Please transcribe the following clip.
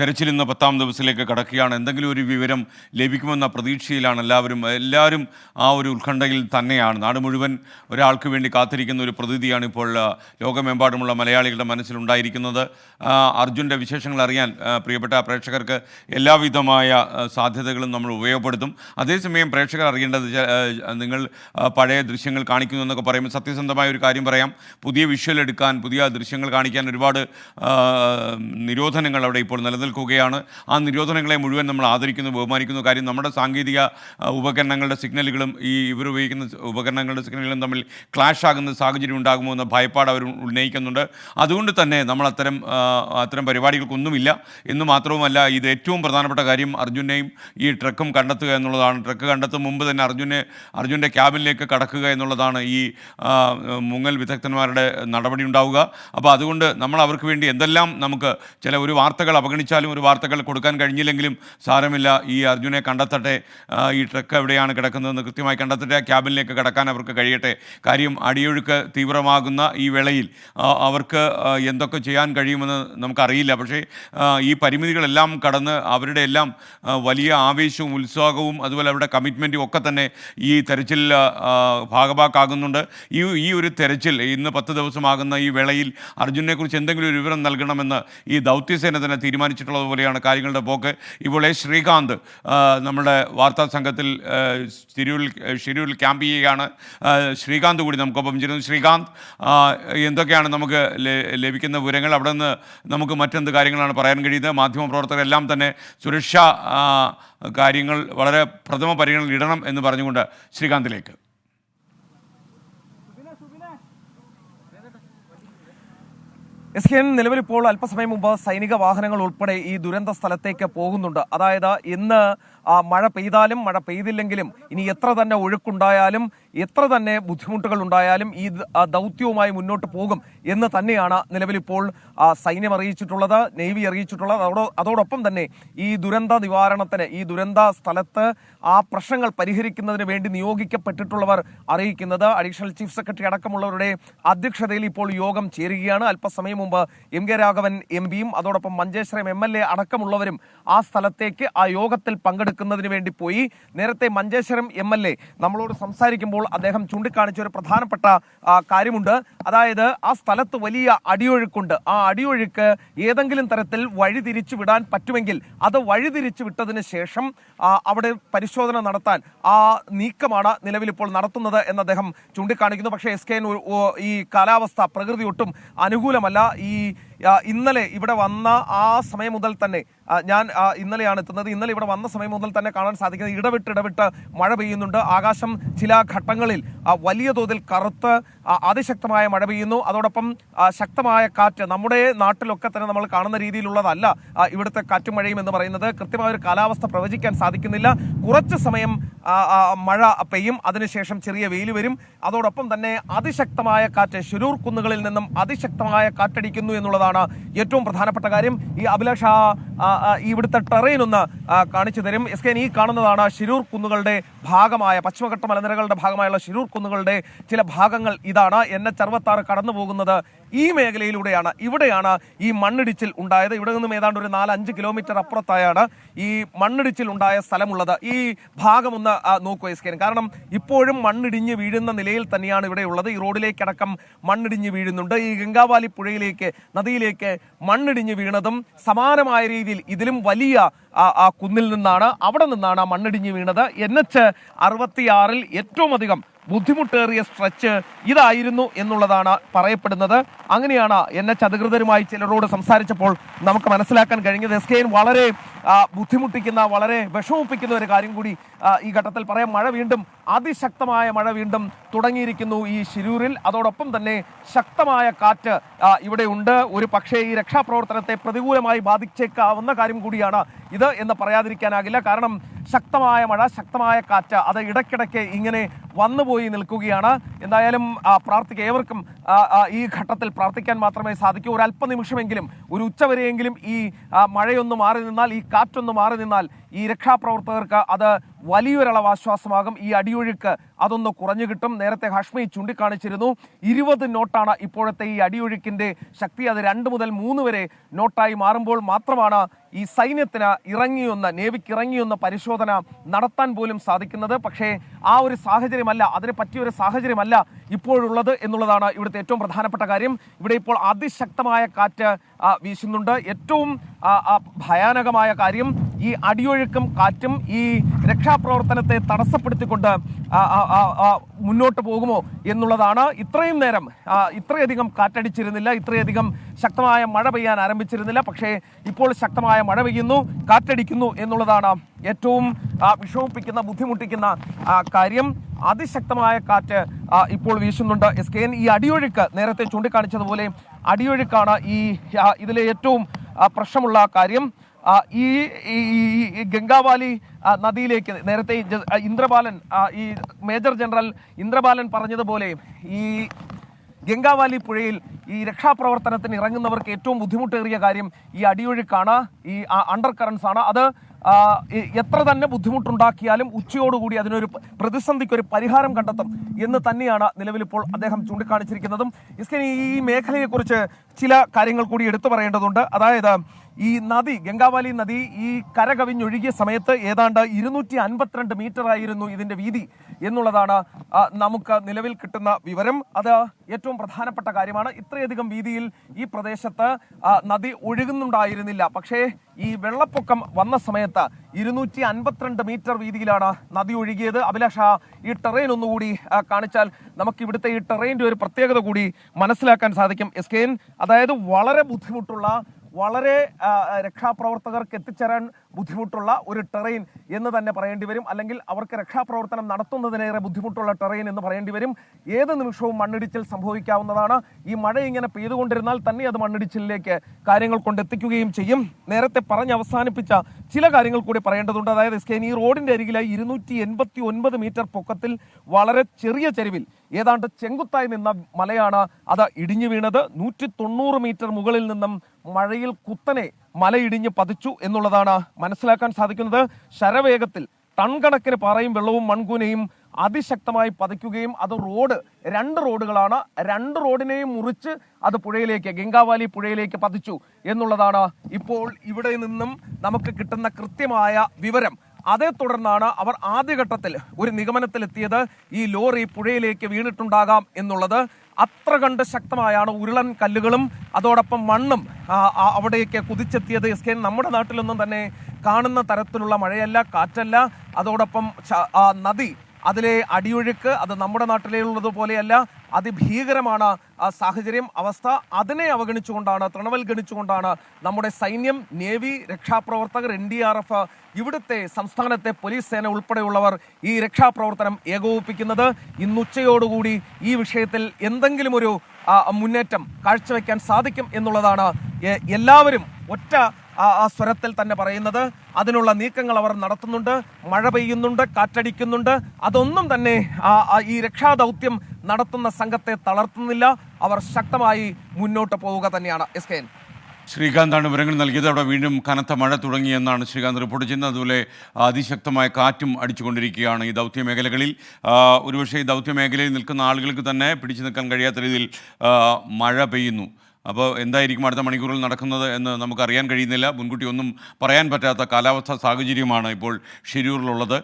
തെരച്ചിൽ ഇന്ന് പത്താം ദിവസത്തിലേക്ക് കടക്കുകയാണ്. എന്തെങ്കിലും ഒരു വിവരം ലഭിക്കുമെന്ന പ്രതീക്ഷയിലാണ് എല്ലാവരും. എല്ലാവരും ആ ഒരു ഉത്കണ്ഠയിൽ തന്നെയാണ്. നാട് മുഴുവൻ ഒരാൾക്ക് വേണ്ടി കാത്തിരിക്കുന്ന ഒരു പ്രതീതിയാണ് ഇപ്പോൾ ലോകമെമ്പാടുമുള്ള മലയാളികളുടെ മനസ്സിലുണ്ടായിരിക്കുന്നത്. അർജുന്റെ വിശേഷങ്ങൾ അറിയാൻ പ്രിയപ്പെട്ട പ്രേക്ഷകർക്ക് എല്ലാവിധമായ സാധ്യതകളും നമ്മൾ ഉപയോഗപ്പെടുത്തും. അതേസമയം പ്രേക്ഷകർ അറിയേണ്ടത് നിങ്ങൾ പഴയ ദൃശ്യങ്ങൾ കാണിക്കുന്നു എന്നൊക്കെ പറയുമ്പോൾ സത്യസന്ധമായ ഒരു കാര്യം പറയാം. പുതിയ വിഷ്വൽ എടുക്കാൻ പുതിയ ദൃശ്യങ്ങൾ കാണിക്കാൻ ഒരുപാട് നിരോധനങ്ങൾ അവിടെ ഇപ്പോൾ നിലനിൽക്കുകയാണ്. ആ നിരോധനങ്ങളെ മുഴുവൻ നമ്മൾ ആദരിക്കുന്നു ബഹുമാനിക്കുന്നു. കാര്യം നമ്മുടെ സാങ്കേതിക ഉപകരണങ്ങളുടെ സിഗ്നലുകളും ഈ ഇവർ ഉപയോഗിക്കുന്ന ഉപകരണങ്ങളുടെ സിഗ്നലുകളും തമ്മിൽ ക്ലാഷ് ആകുന്ന സാഹചര്യം ഉണ്ടാകുമോ എന്ന ഭയപ്പാട് അവർ ഉന്നയിക്കുന്നുണ്ട്. അതുകൊണ്ട് തന്നെ നമ്മൾ അത്തരം അത്തരം പരിപാടികൾക്കൊന്നുമില്ല. എന്ന് മാത്രവുമല്ല ഇത് ഏറ്റവും പ്രധാനപ്പെട്ട കാര്യം അർജുനെയും ഈ ട്രക്കും കണ്ടെത്തുക എന്നുള്ളതാണ്. ട്രക്ക് കണ്ടെത്തും മുമ്പ് തന്നെ അർജുനെ അർജുന്റെ ക്യാബിനിലേക്ക് കടക്കുക എന്നുള്ളതാണ് ഈ മുങ്ങൽ വിദഗ്ധന്മാരുടെ നടപടി ഉണ്ടാവുക. അപ്പോൾ അതുകൊണ്ട് നമ്മൾ അവർക്ക് വേണ്ടി എന്തെല്ലാം നമുക്ക് ചില ഒരു വാർത്തകൾ അവഗണിച്ചാലും ഒരു വാർത്തകൾ കൊടുക്കാൻ കഴിഞ്ഞില്ലെങ്കിലും സാരമില്ല. ഈ അർജുനെ കണ്ടെത്തട്ടെ. ഈ ട്രക്ക് എവിടെയാണ് കിടക്കുന്നതെന്ന് കൃത്യമായി കണ്ടെത്തട്ടെ. ക്യാബിനിലേക്ക് കടക്കാൻ അവർക്ക് കഴിയട്ടെ. കാര്യം അടിയൊഴുക്ക് തീവ്രമാകുന്ന ഈ വേളയിൽ അവർക്ക് എന്തൊക്കെ ചെയ്യാൻ കഴിയുമെന്ന് നമുക്കറിയില്ല. പക്ഷേ ഈ പരിമിതികളെല്ലാം കടന്ന് അവരുടെ എല്ലാം വലിയ ആവേശവും ഉത്സാഹവും അതുപോലെ അവരുടെ കമ്മിറ്റ്മെന്റും ഒക്കെ തന്നെ ഈ തെരച്ചിൽ ഭാഗഭാക്കാകുന്നുണ്ട്. ഈ ഈ ഒരു തെരച്ചിൽ ഇന്ന് പത്ത് ദിവസമാകുന്ന ഈ വേളയിൽ അർജുനെക്കുറിച്ച് എന്തെങ്കിലും ഒരു വിവരം നൽകണമെന്ന് ഈ ദൗത്യസേന തന്നെ തീരുമാനിച്ചിട്ടുള്ളത് പോലെയാണ് കാര്യങ്ങളുടെ പോക്ക്. ഇപ്പോൾ എ ശ്രീകാന്ത് നമ്മുടെ വാർത്താ സംഘത്തിൽ ഷിരൂരിൽ ഷിരൂരിൽ ക്യാമ്പ് ചെയ്യുകയാണ്. ശ്രീകാന്ത് കൂടി നമുക്കൊപ്പം ചേരുന്നു. ശ്രീകാന്ത് എന്തൊക്കെയാണ് നമുക്ക് ലഭിക്കുന്ന വിവരങ്ങൾ? അവിടെ നിന്ന് നമുക്ക് മറ്റെന്ത് കാര്യങ്ങളാണ് പറയാൻ കഴിയുന്നത്? മാധ്യമപ്രവർത്തകരെല്ലാം തന്നെ സുരക്ഷാ കാര്യങ്ങൾ വളരെ പ്രഥമ പരിഗണനയിൽ ഇടണം എന്ന് പറഞ്ഞുകൊണ്ട് ശ്രീകാന്തിലേക്ക്. എസ് കെ നിലവിൽ ഇപ്പോൾ അല്പസമയം മുമ്പ് സൈനിക വാഹനങ്ങൾ ഉൾപ്പെടെ ഈ ദുരന്ത സ്ഥലത്തേക്ക് പോകുന്നുണ്ട്. അതായത് ഇന്ന് മഴ പെയ്താലും മഴ പെയ്തില്ലെങ്കിലും ഇനി എത്ര തന്നെ ഒഴുക്കുണ്ടായാലും എത്ര തന്നെ ബുദ്ധിമുട്ടുകൾ ഉണ്ടായാലും ഈ ദൗത്യവുമായി മുന്നോട്ട് പോകും എന്ന് തന്നെയാണ് നിലവിലിപ്പോൾ സൈന്യം അറിയിച്ചിട്ടുള്ളത് നേവി അറിയിച്ചിട്ടുള്ളത്. അതോ അതോടൊപ്പം തന്നെ ഈ ദുരന്ത നിവാരണത്തിന് ഈ ദുരന്ത സ്ഥലത്ത് ആ പ്രശ്നങ്ങൾ പരിഹരിക്കുന്നതിന് വേണ്ടി നിയോഗിക്കപ്പെട്ടിട്ടുള്ളവർ അറിയിക്കുന്നത്. അഡീഷണൽ ചീഫ് സെക്രട്ടറി അടക്കമുള്ളവരുടെ അധ്യക്ഷതയിൽ ഇപ്പോൾ യോഗം ചേരുകയാണ്. അല്പസമയം മുമ്പ് എം കെ രാഘവൻ എം പിയും അതോടൊപ്പം മഞ്ചേശ്വരം എം എൽ എ അടക്കമുള്ളവരും ആ സ്ഥലത്തേക്ക് ആ യോഗത്തിൽ പങ്കെടുക്കുന്നതിന് വേണ്ടി പോയി. നേരത്തെ മഞ്ചേശ്വരം എം എൽ എ നമ്മളോട് സംസാരിക്കുമ്പോൾ അദ്ദേഹം ചൂണ്ടിക്കാണിച്ച ഒരു പ്രധാനപ്പെട്ട കാര്യമുണ്ട്. അതായത് ആ സ്ഥലത്ത് വലിയ അടിയൊഴുക്കുണ്ട്. ആ അടിയൊഴുക്ക് ഏതെങ്കിലും തരത്തിൽ വഴി തിരിച്ചു വിടാൻ പറ്റുമെങ്കിൽ അത് വഴി തിരിച്ചു വിട്ടതിന് ശേഷം അവിടെ പരിശോധന നടത്താൻ ആ നീക്കമാണ് നിലവിൽ ഇപ്പോൾ നടത്തുന്നത് എന്ന് അദ്ദേഹം ചൂണ്ടിക്കാണിക്കുന്നു. പക്ഷേ എസ് കെ ഈ കാലാവസ്ഥ പ്രകൃതി ഒട്ടും അനുകൂലമല്ല. ഈ ഇന്നലെ ഇവിടെ വന്ന ആ സമയം മുതൽ തന്നെ ഞാൻ ഇന്നലെയാണ് എത്തുന്നത്. ഇന്നലെ ഇവിടെ വന്ന സമയം മുതൽ തന്നെ കാണാൻ സാധിക്കുന്നത് ഇടവിട്ട് ഇടവിട്ട് മഴ പെയ്യുന്നുണ്ട്. ആകാശം ചില ഘട്ടങ്ങളിൽ വലിയ തോതിൽ കറുത്ത് അതിശക്തമായ മഴ പെയ്യുന്നു. അതോടൊപ്പം ശക്തമായ കാറ്റ് നമ്മുടെ നാട്ടിലൊക്കെ തന്നെ നമ്മൾ കാണുന്ന രീതിയിലുള്ളതല്ല ഇവിടുത്തെ കാറ്റും മഴയും എന്ന് പറയുന്നത്. കൃത്യമായ ഒരു കാലാവസ്ഥ പ്രവചിക്കാൻ സാധിക്കുന്നില്ല. കുറച്ച് സമയം മഴ പെയ്യും. അതിനുശേഷം ചെറിയ വെയിൽ വരും. അതോടൊപ്പം തന്നെ അതിശക്തമായ കാറ്റ് ശുരൂർ കുന്നുകളിൽ നിന്നും അതിശക്തമായ കാറ്റടിക്കുന്നു എന്നുള്ളതാണ് ഏറ്റവും പ്രധാനപ്പെട്ട കാര്യം. ഈ അഭിലാഷ് ഇവിടുത്തെ ടെറൈൻ ഒന്ന് കാണിച്ചു തരും. എസ് കെ ഈ കാണുന്നതാണ് ശിരൂർ കുന്നുകളുടെ ഭാഗമായ പശ്ചിമഘട്ട മലനിരകളുടെ ഭാഗമായുള്ള ശിരൂർ കുന്നുകളുടെ ചില ഭാഗങ്ങൾ ഇതാണ്. എൻ എച്ച് അറുപത്താറ് കടന്നു പോകുന്നത് ഈ മേഖലയിലൂടെയാണ് ഇവിടെയാണ് ഈ മണ്ണിടിച്ചിൽ ഉണ്ടായത്. ഇവിടെ നിന്നും ഏതാണ്ട് ഒരു നാലഞ്ച് കിലോമീറ്റർ അപ്പുറത്തായാണ് ഈ മണ്ണിടിച്ചിൽ ഉണ്ടായ സ്ഥലമുള്ളത്. ഈ ഭാഗം ഒന്ന് നോക്കുക എസ് കെ കാരണം ഇപ്പോഴും മണ്ണിടിഞ്ഞ് വീഴുന്ന നിലയിൽ തന്നെയാണ് ഇവിടെയുള്ളത് ഈ റോഡിലേക്കടക്കം മണ്ണിടിഞ്ഞ് വീഴുന്നുണ്ട്. ഈ ഗംഗാവാലി പുഴയിലേക്ക് നദിയിലേക്ക് മണ്ണിടിഞ്ഞ് വീണതും സമാനമായ രീതിയിൽ ഇതിലും വലിയ ആ, കുന്നിൽ നിന്നാണ് അവിടെ നിന്നാണ് മണ്ണിടിഞ്ഞ് വീണത്. എൻ എച്ച് അറുപത്തിയാറിൽ ഏറ്റവും അധികം ബുദ്ധിമുട്ടേറിയ സ്ട്രെച്ച് ഇതായിരുന്നു എന്നുള്ളതാണ് പറയപ്പെടുന്നത്. അങ്ങനെയാണ് എൻ എച്ച് അധികൃതരുമായി ചിലരോട് സംസാരിച്ചപ്പോൾ നമുക്ക് മനസ്സിലാക്കാൻ കഴിഞ്ഞത്. എസ് കെ എൻ വളരെ ബുദ്ധിമുട്ടിക്കുന്ന വളരെ വിഷമിപ്പിക്കുന്ന ഒരു കാര്യം കൂടി ഈ ഘട്ടത്തിൽ പറയാം. മഴ വീണ്ടും അതിശക്തമായ മഴ വീണ്ടും തുടങ്ങിയിരിക്കുന്നു ഈ ശിരൂരിൽ. അതോടൊപ്പം തന്നെ ശക്തമായ കാറ്റ് ഇവിടെ ഉണ്ട്. ഒരു പക്ഷേ ഈ രക്ഷാപ്രവർത്തനത്തെ പ്രതികൂലമായി ബാധിച്ചേക്കാവുന്ന കാര്യം കൂടിയാണ് ഇത് എന്ന് പറയാതിരിക്കാനാകില്ല. കാരണം ശക്തമായ മഴ ശക്തമായ കാറ്റ് അത് ഇടയ്ക്കിടയ്ക്ക് ഇങ്ങനെ വന്നുപോയി നിൽക്കുകയാണ്. എന്തായാലും പ്രാർത്ഥിക്കുക ഏവർക്കും ഈ ഘട്ടത്തിൽ പ്രാർത്ഥിക്കാൻ മാത്രമേ സാധിക്കൂ. ഒരു ഒരു ഉച്ചവരെയെങ്കിലും ഈ മഴയൊന്ന് മാറി നിന്നാൽ ഈ കാറ്റൊന്ന് മാറി നിന്നാൽ ഈ രക്ഷാപ്രവർത്തകർക്ക് അത് വലിയൊരളവ് ആശ്വാസമാകും ഈ അടിയൊഴുക്ക് അതൊന്ന് കുറഞ്ഞു കിട്ടും. നേരത്തെ ഹഷ്മി ചൂണ്ടിക്കാണിച്ചിരുന്നു. ഇരുപത് നോട്ടാണ് ഇപ്പോഴത്തെ ഈ അടിയൊഴുക്കിന്റെ ശക്തി. അത് രണ്ട് മുതൽ മൂന്ന് വരെ നോട്ടായി മാറുമ്പോൾ മാത്രമാണ് ഈ സൈന്യത്തിന് ഇറങ്ങിയൊന്ന് നേവിക്ക് ഇറങ്ങിയൊന്ന് പരിശോധന നടത്താൻ പോലും സാധിക്കുന്നത്. പക്ഷേ ആ ഒരു സാഹചര്യമല്ല അതിന് പറ്റിയ ഒരു സാഹചര്യമല്ല ഇപ്പോഴുള്ളത് എന്നുള്ളതാണ് ഇവിടുത്തെ ഏറ്റവും പ്രധാനപ്പെട്ട കാര്യം. ഇവിടെ ഇപ്പോൾ അതിശക്തമായ കാറ്റ് വീശുന്നുണ്ട്. ഏറ്റവും ആ, ഭയാനകമായ കാര്യം ഈ അടിയൊഴുക്കും കാറ്റും ഈ രക്ഷാപ്രവർത്തനത്തെ തടസ്സപ്പെടുത്തിക്കൊണ്ട് മുന്നോട്ട് പോകുമോ എന്നുള്ളതാണ് ഇത്രയും നേരം ഇത്രയധികം കാറ്റടിച്ചിരുന്നില്ല ഇത്രയധികം ശക്തമായ മഴ പെയ്യാൻ ആരംഭിച്ചിരുന്നില്ല പക്ഷേ ഇപ്പോൾ ശക്തമായ മഴ പെയ്യുന്നു കാറ്റടിക്കുന്നു എന്നുള്ളതാണ് ഏറ്റവും വിഷമിപ്പിക്കുന്ന ബുദ്ധിമുട്ടിക്കുന്ന കാര്യം. അതിശക്തമായ കാറ്റ് ഇപ്പോൾ വീശുന്നുണ്ട്. എസ് കെ എൻ ഈ അടിയൊഴുക്ക് നേരത്തെ ചൂണ്ടിക്കാണിച്ചതുപോലെ അടിയൊഴുക്കാണ് ഈ ഇതിലെ ഏറ്റവും പ്രശ്നമുള്ള കാര്യം ഈ ഗംഗാവാലി നദിയിലേക്ക് നേരത്തെ ഇന്ദ്രബാലൻ ഈ മേജർ ജനറൽ ഇന്ദ്രബാലൻ പറഞ്ഞതുപോലെ ഈ ഗംഗാവാലി പുഴയിൽ ഈ രക്ഷാപ്രവർത്തനത്തിന് ഇറങ്ങുന്നവർക്ക് ഏറ്റവും ബുദ്ധിമുട്ടേറിയ കാര്യം ഈ അടിയൊഴുക്കാണ് ഈ അണ്ടർ കറൻസ് ആണ്. അത് എത്ര തന്നെ ബുദ്ധിമുട്ടുണ്ടാക്കിയാലും ഉച്ചയോടുകൂടി അതിനൊരു പ്രതിസന്ധിക്കൊരു പരിഹാരം കണ്ടെത്തും എന്ന് തന്നെയാണ് നിലവിലിപ്പോൾ അദ്ദേഹം ചൂണ്ടിക്കാണിച്ചിരിക്കുന്നതും. ഇസ്കനി ഈ മേഖലയെക്കുറിച്ച് ചില കാര്യങ്ങൾ കൂടി എടുത്തു പറയേണ്ടതുണ്ട്. അതായത് ഈ നദി ഗംഗാവാലി നദി ഈ കര കവിഞ്ഞൊഴുകിയ സമയത്ത് ഏതാണ്ട് ഇരുന്നൂറ്റി അൻപത്തിരണ്ട് മീറ്റർ ആയിരുന്നു ഇതിന്റെ വീതി എന്നുള്ളതാണ് നമുക്ക് നിലവിൽ കിട്ടുന്ന വിവരം. അത് ഏറ്റവും പ്രധാനപ്പെട്ട കാര്യമാണ്. ഇത്രയധികം വീതിയിൽ ഈ പ്രദേശത്ത് നദി ഒഴുകുന്നുണ്ടായിരുന്നില്ല. പക്ഷേ ഈ വെള്ളപ്പൊക്കം വന്ന സമയത്ത് ഇരുന്നൂറ്റി അൻപത്തിരണ്ട് മീറ്റർ വീതിയിലാണ് നദി ഒഴുകിയത്. അഭിലാഷ ഈ ടെറൈൻ ഒന്നുകൂടി കാണിച്ചാൽ നമുക്ക് ഇവിടുത്തെ ഈ ടെറൈന്റെ ഒരു പ്രത്യേകത കൂടി മനസ്സിലാക്കാൻ സാധിക്കും. എസ് കെ അതായത് വളരെ ബുദ്ധിമുട്ടുള്ള വളരെ രക്ഷാപ്രവർത്തകർക്ക് എത്തിച്ചേരാൻ ബുദ്ധിമുട്ടുള്ള ഒരു ടെറൈൻ എന്ന് തന്നെ പറയേണ്ടി വരും. അല്ലെങ്കിൽ അവർക്ക് രക്ഷാപ്രവർത്തനം നടത്തുന്നതിനേറെ ബുദ്ധിമുട്ടുള്ള ടെറൈൻ എന്ന് പറയേണ്ടി വരും. ഏത് നിമിഷവും മണ്ണിടിച്ചിൽ സംഭവിക്കാവുന്നതാണ്. ഈ മഴ ഇങ്ങനെ പെയ്തുകൊണ്ടിരുന്നാൽ തന്നെ അത് മണ്ണിടിച്ചിലേക്ക് കാര്യങ്ങൾ കൊണ്ടെത്തിക്കുകയും ചെയ്യും. നേരത്തെ പറഞ്ഞ് അവസാനിപ്പിച്ച ചില കാര്യങ്ങൾ കൂടി പറയേണ്ടതുണ്ട്. അതായത് എസ് ഈ റോഡിന്റെ അരികിലായി ഇരുന്നൂറ്റി എൺപത്തി ഒൻപത് മീറ്റർ പൊക്കത്തിൽ വളരെ ചെറിയ ചരിവിൽ ഏതാണ്ട് ചെങ്കുത്തായി നിന്ന മലയാണ് അത് ഇടിഞ്ഞു വീണത്. നൂറ്റി തൊണ്ണൂറ് മീറ്റർ മുകളിൽ നിന്നും മഴയിൽ കുത്തനെ മലയിടിഞ്ഞ് പതിച്ചു എന്നുള്ളതാണ് മനസ്സിലാക്കാൻ സാധിക്കുന്നത്. ശരവേഗത്തിൽ ടൺ കണക്കിന് പാറയും വെള്ളവും മൺകൂനയും അതിശക്തമായി പതിക്കുകയും അത് റോഡ് രണ്ട് റോഡുകളാണ്. രണ്ട് റോഡിനെയും മുറിച്ച് അത് പുഴയിലേക്ക് ഗംഗാവാലി പുഴയിലേക്ക് പതിച്ചു എന്നുള്ളതാണ് ഇപ്പോൾ ഇവിടെ നിന്നും നമുക്ക് കിട്ടുന്ന കൃത്യമായ വിവരം. അതേ തുടർന്നാണ് അവർ ആദ്യഘട്ടത്തിൽ ഒരു നിഗമനത്തിലെത്തിയത്. ഈ ലോറി പുഴയിലേക്ക് വീണിട്ടുണ്ടാകാം എന്നുള്ളത്. അത്ര കണ്ട് ശക്തമായാണ് ഉരുളൻ കല്ലുകളും അതോടൊപ്പം മണ്ണും അവിടേക്ക് കുതിച്ചെത്തിയത് എസ് കെ നമ്മുടെ നാട്ടിലൊന്നും തന്നെ കാണുന്ന തരത്തിലുള്ള മഴയല്ല കാറ്റല്ല. അതോടൊപ്പം നദി അതിലെ അടിയൊഴുക്ക് അത് നമ്മുടെ നാട്ടിലുള്ളത് പോലെയല്ല അതിഭീകരമാണ് ആ സാഹചര്യം അവസ്ഥ അതിനെ അവഗണിച്ചുകൊണ്ടാണ് തൃണവൽഗണിച്ചുകൊണ്ടാണ് നമ്മുടെ സൈന്യം നേവി രക്ഷാപ്രവർത്തകർ എൻ ഡി ആർ എഫ് ഇവിടുത്തെ സംസ്ഥാനത്തെ പോലീസ് സേന ഉൾപ്പെടെയുള്ളവർ ഈ രക്ഷാപ്രവർത്തനം ഏകോപിപ്പിക്കുന്നത്. ഇന്നുച്ചയോടുകൂടി ഈ വിഷയത്തിൽ എന്തെങ്കിലും ഒരു മുന്നേറ്റം കാഴ്ചവെക്കാൻ സാധിക്കും എന്നുള്ളതാണ് എല്ലാവരും ഒറ്റ ആ ആ സ്വരത്തിൽ തന്നെ പറയുന്നത് അതിനുള്ള നീക്കങ്ങൾ അവർ നടത്തുന്നുണ്ട് മഴ പെയ്യുന്നുണ്ട് കാറ്റടിക്കുന്നുണ്ട്. അതൊന്നും തന്നെ ആ ഈ രക്ഷാദൗത്യം നടത്തുന്ന സംഘത്തെ തളർത്തുന്നില്ല. അവർ ശക്തമായി മുന്നോട്ട് പോവുക തന്നെയാണ്. എസ് കെ ശ്രീകാന്താണ് വിവരങ്ങൾ നൽകിയത്. അവിടെ വീണ്ടും കനത്ത മഴ തുടങ്ങിയെന്നാണ് ശ്രീകാന്ത് റിപ്പോർട്ട് ചെയ്യുന്നത്. അതുപോലെ അതിശക്തമായ കാറ്റും അടിച്ചുകൊണ്ടിരിക്കുകയാണ് ഈ ദൗത്യ മേഖലകളിൽ. ഒരുപക്ഷേ ഈ ദൗത്യ മേഖലയിൽ നിൽക്കുന്ന ആളുകൾക്ക് തന്നെ പിടിച്ചു നിൽക്കാൻ കഴിയാത്ത രീതിയിൽ മഴ പെയ്യുന്നു. അപ്പോൾ എന്തായിരിക്കും അടുത്ത മണിക്കൂറിൽ നടക്കുന്നത് എന്ന് നമുക്കറിയാൻ കഴിയുന്നില്ല. മുൻകൂട്ടി ഒന്നും പറയാൻ പറ്റാത്ത കാലാവസ്ഥാ സാഹചര്യമാണ് ഇപ്പോൾ ഷിരൂറിലുള്ളത്.